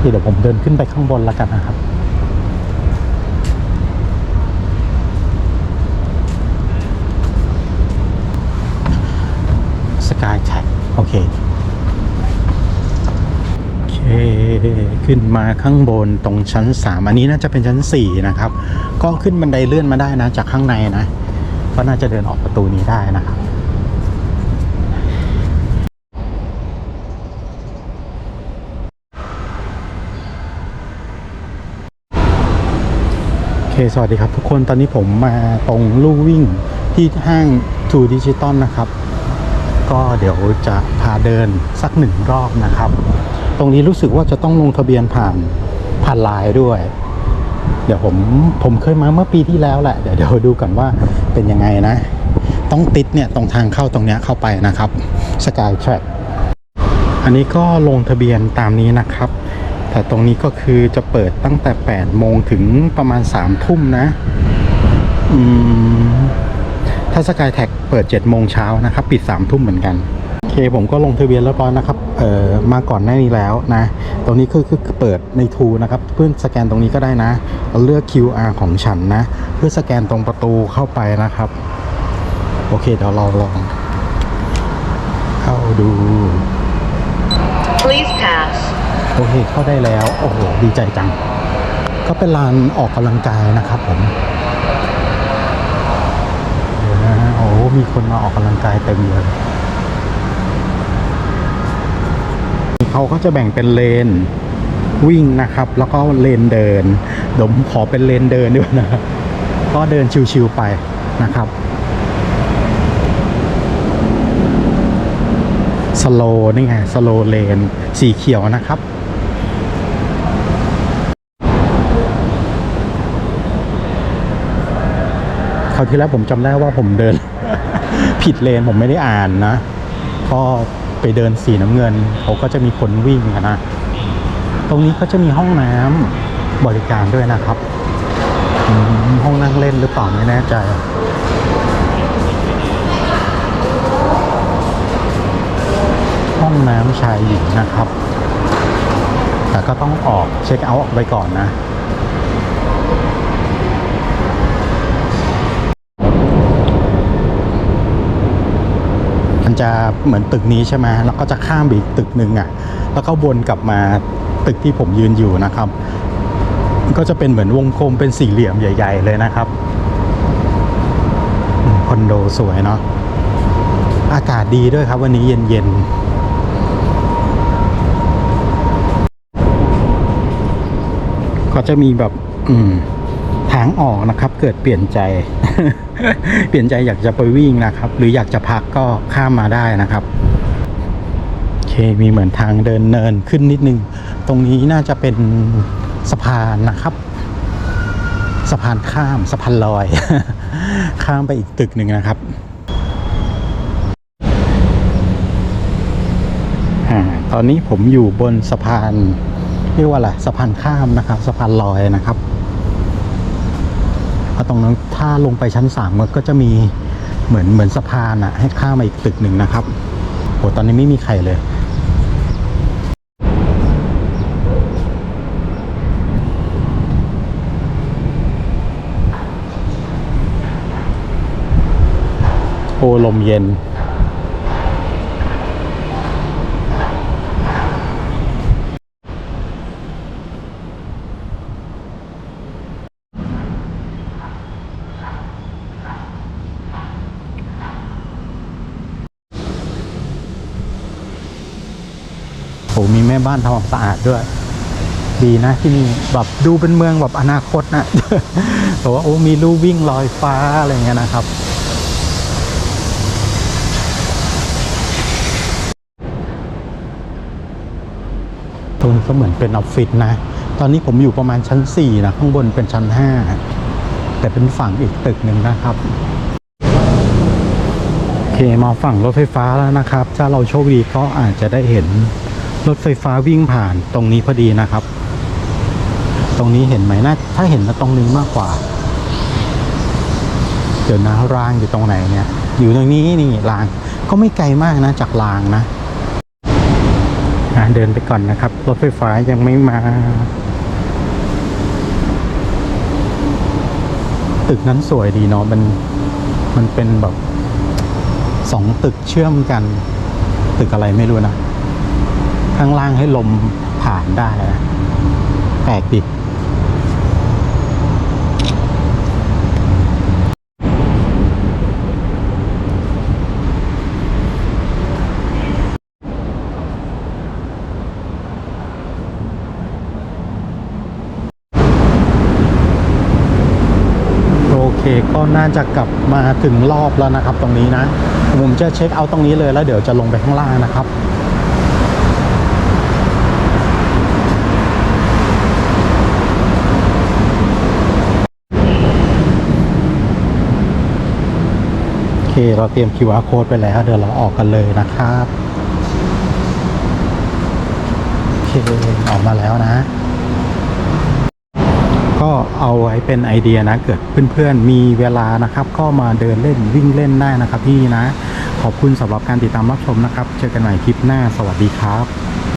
เดี๋ยวผมเดินขึ้นไปข้างบนแล้วกันนะครับ สกายแท็กโอเค โอเค ขึ้นมาข้างบนตรงชั้น 3 อันนี้น่าจะเป็นชั้น 4 นะครับ ก็ขึ้นบันไดเลื่อนมาได้นะ จากข้างในนะ ก็น่าจะเดินออกประตูนี้ได้นะครับ ค สวัสดีครับทุกคน ตอนนี้ผมมาตรงลู่วิ่งที่ห้าง True Digital นะครับ ก็เดี๋ยวจะพาเดินสักหนึ่งรอบนะครับ ตรงนี้รู้สึกว่าจะต้องลงทะเบียนผ่านผ่านไลน์ด้วย เดี๋ยวผมผมเคยมาเมื่อปีที่แล้วแหละ เดี๋ยวเดี๋ยวดูก่อนว่าเป็นยังไงนะ ต้องติดเนี่ยตรงทางเข้าตรงเนี้ยเข้าไปนะครับสกายแทร็กอันนี้ก็ลงทะเบียนตามนี้นะครับ แต่ตรงนี้ก็คือจะเปิดตั้งแต่ 8 โมงถึงประมาณ 3 ทุ่มนะ อืม ถ้าสกายแท็กเปิด 7 โมงเช้านะครับ ปิด 3 ทุ่มเหมือนกัน โอเค ผมก็ลงทะเบียนแล้วร้อยนะครับ เอ่อ มาก่อนหน้านี้แล้วนะ ตรงนี้คือคือเปิดในทูนะครับ เพื่อสแกนตรงนี้ก็ได้นะเราเลือก QR ของฉันนะ เพื่อสแกนตรงประตูเข้าไปนะครับ โอเค เดี๋ยวเราลอง เข้าดู Please. โอเคเข้าได้แล้ว โอ้โห ดีใจจัง ก็เป็นลานออกกำลังกายนะครับผมเดี๋ยวนะโอ้โหมีคนมาออกกำลังกายเต็มเลยเขาก็จะแบ่งเป็นเลนวิ่งนะครับ แล้วก็เลนเดินผมขอเป็นเลนเดินด้วยนะก็เดินชิวๆไปนะครับ สโลนี่ไง สโลเลน สีเขียวนะครับ ราวที่แล้วผมจำได้ว่าผมเดิน ผิดเลนผมไม่ได้อ่านนะ ก็ไปเดินสีน้ำเงินเขาก็จะมีคนวิ่งนะ ตรงนี้ก็จะมีห้องน้ำบริการด้วยนะครับ ห้องนั่งเล่นหรือเปล่าไม่แน่ใจห้องน้ำชายหญิงนะครับ แต่ก็ต้องออกเช็คเอาท์ออกไปก่อนนะ มันจะเหมือนตึกนี้ใช่ไหมแล้วก็จะข้ามไปอีกตึกหนึ่งอะ แล้วก็วนกลับมาตึกที่ผมยืนอยู่นะครับ ก็จะเป็นเหมือนวงกลมเป็นสี่เหลี่ยมใหญ่ ๆ เลยนะครับคอนโดสวยเนาะ อากาศดีด้วยครับวันนี้เย็นๆก็จะมีแบบ อืม ทางออกนะครับ เกิดเปลี่ยนใจ เปลี่ยนใจอยากจะไปวิ่งนะครับ หรืออยากจะพักก็ข้ามมาได้นะครับโอเคมีเหมือนทางเดินเนินขึ้นนิดนึง ตรงนี้น่าจะเป็นสะพานนะครับ สะพานข้ามสะพานลอย ข้ามไปอีกตึกหนึ่งนะครับตอนนี้ผมอยู่บนสะพานเรียกว่าอะไรสะพานข้ามนะครับ สะพานลอยนะครับ ตรงนั้นถ้าลงไปชั้นสามมันก็จะมีเหมือนเหมือนสะพานอะให้ข้ามมาอีกตึกหนึ่งนะครับโหตอนนี้ไม่มีใครเลยโอ้ลมเย็น อ้มีแม่บ้านทำความสะอาดด้วย ดีนะที่นี่แบบดูเป็นเมืองแบบอนาคตนะแต่ว่าโอ้มีลู่วิ่งลอยฟ้าอะไรเงี้ยนะครับ ตรงนี้ก็เหมือนเป็นออฟฟิศนะ ตอนนี้ผมอยู่ประมาณชั้น 4 นะ ข้างบนเป็นชั้น 5 แต่เป็นฝั่งอีกตึกหนึ่งนะครับโอเคมาฝั่งรถไฟฟ้าแล้วนะครับ ถ้าเราโชคดีก็อาจจะได้เห็น รถไฟฟ้าวิ่งผ่านตรงนี้พอดีนะครับ ตรงนี้เห็นไหมนะถ้าเห็นนะตรงนี้มากกว่า เดี๋ยวนะรางอยู่ตรงไหนเนี่ย อยู่ตรงนี้นี่รางก็ไม่ไกลมากนะจากรางนะออะเดินไปก่อนนะครับ รถไฟฟ้ายังไม่มา ตึกนั้นสวยดีเนาะมันมันเป็นแบบสองตึกเชื่อมกัน ตึกอะไรไม่รู้นะ ข้างล่างให้ลมผ่านได้นะแปลกดิโอเคก็น่าจะกลับมาถึงรอบแล้วนะครับตรงนี้นะ ผมจะเช็คเอาท์ตรงนี้เลยแล้วเดี๋ยวจะลงไปข้างล่างนะครับ เคเราเตรียม QR code ไปแล้ว เดี๋ยวเราออกกันเลยนะครับโอเคออกมาแล้วนะ ก็เอาไว้เป็นไอเดียนะ เกิดเพื่อนๆ มีเวลานะครับ ก็มาเดินเล่นวิ่งเล่นได้นะครับที่นี่นะ ขอบคุณสำหรับการติดตามรับชมนะครับ เจอกันใหม่คลิปหน้า สวัสดีครับ